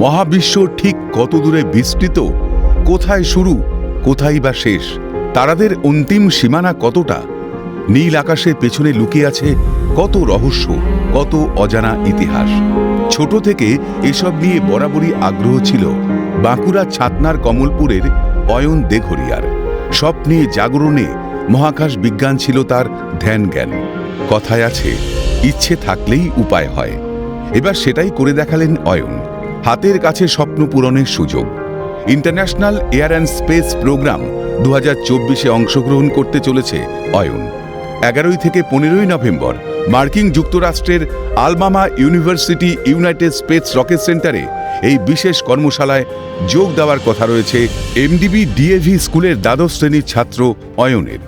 মহাবিশ্ব ঠিক কত দূরে বিস্তৃত? কোথায় শুরু, কোথায় বা শেষ? তারাদের অন্তিম সীমানা কতটা? নীল আকাশের পেছনে লুকিয়ে আছে কত রহস্য, কত অজানা ইতিহাস। ছোট থেকে এসব নিয়ে বরাবরই আগ্রহ ছিল বাঁকুড়া ছাতনার কমলপুরের অয়ন দেঘরিয়ার। স্বপ্নে জাগরণে মহাকাশ বিজ্ঞান ছিল তার ধ্যান জ্ঞান। কথায় আছে, ইচ্ছে থাকলেই উপায় হয়। এবার সেটাই করে দেখালেন অয়ন। হাতের কাছে স্বপ্ন পূরণের সুযোগ। International air and space program দু হাজার চব্বিশে অংশগ্রহণ করতে চলেছে অয়ন। এগারোই থেকে পনেরোই নভেম্বর মার্কিন যুক্তরাষ্ট্রের Alabama university United space rocket সেন্টারে এই বিশেষ কর্মশালায় যোগ দেওয়ার কথা রয়েছে এমডিবি ডিএভি স্কুলের দ্বাদশ শ্রেণির ছাত্র অয়নের।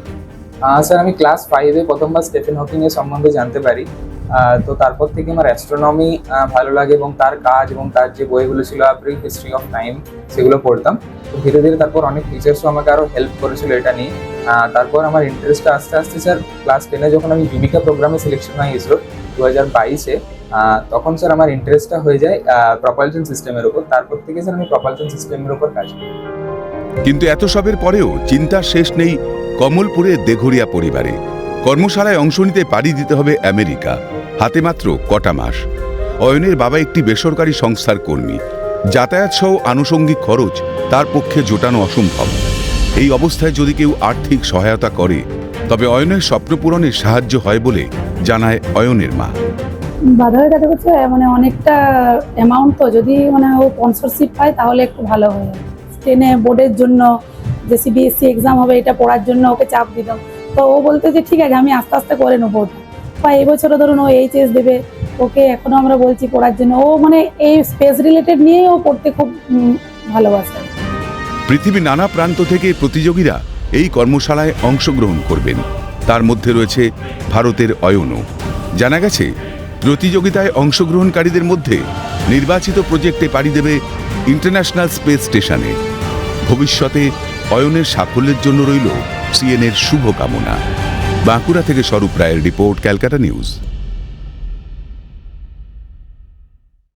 স্যার, আমি ক্লাস ফাইভে প্রথমবার স্টেফেন হকিং এর সম্বন্ধে জানতে পারি। তো তারপর থেকে আমার অ্যাস্ট্রোনমি ভালো লাগে এবং তার কাজ এবং তার যে বইগুলো ছিল ব্রিফ হিস্ট্রি অফ টাইম সেগুলো পড়তাম। তো ধীরে ধীরে তারপর অনেক টিচার্সও আমাকে আরও হেল্প করেছিল এটা নিয়ে। তারপর আমার ইন্টারেস্টটা আস্তে আস্তে স্যার ক্লাস টেনে যখন আমি যুবিকা প্রোগ্রামে সিলেকশন হয় ইসরো দু হাজার বাইশে তখন স্যার আমার ইন্টারেস্টটা হয়ে যায় প্রপালশন সিস্টেমের উপর। তারপর থেকে স্যার আমি প্রপালশন সিস্টেমের উপর কাজ করি। কিন্তু এত সবের পরেও চিন্তার শেষ নেই কমলপুরের দেঘরিয়া পরিবারে। কর্মশালায় অংশ নিতে পাড়ি দিতে হবে আমেরিকা। হাতে মাত্র কটা মাস। অয়নের বাবা একটি বেসরকারি সংস্থার কর্মী। যাতায়াত সহ আনুষঙ্গিক খরচ তার পক্ষে জোটানো অসম্ভব। এই অবস্থায় যদি কেউ আর্থিক সহায়তা করে, তবে অয়নের স্বপ্ন পূরণে সাহায্য হয় বলে জানায় অয়নের মা। বাধা কাটা করছে মানে অনেকটা অ্যামাউন্ট তো, যদি মানে ও স্পন্সরশিপ পায় তাহলে একটু ভালো হয়। টেনে বোর্ডের জন্য, যে সিবিএসসি এক্সাম হবে এটা পড়ার জন্য ওকে চাপ দিতাম। তো ও বলতে যে, ঠিক আছে, আমি আস্তে আস্তে করে নেব বা এবছরও ধরুন ও এইচএস দেবে, ওকে এখনও আমরা বলছি পড়ার জন্য। ও মানে এই স্পেস রিলেটেড নিয়েই ও পড়তে খুব ভালোবাসে। পৃথিবীর নানা প্রান্ত থেকে প্রতিযোগীরা এই কর্মশালায় অংশগ্রহণ করবেন। তার মধ্যে রয়েছে ভারতের অয়নও জানা গেছে, প্রতিযোগিতায় অংশগ্রহণকারীদের মধ্যে নির্বাচিত প্রজেক্টে পাড়ি দেবে ইন্টারন্যাশনাল স্পেস স্টেশনে। ভবিষ্যতে অয়নের সাফল্যের জন্য রইল সিএনের শুভকামনা। বাঁকুড়া থেকে স্বরূপ রায়ের রিপোর্ট ক্যালকাটা নিউজ।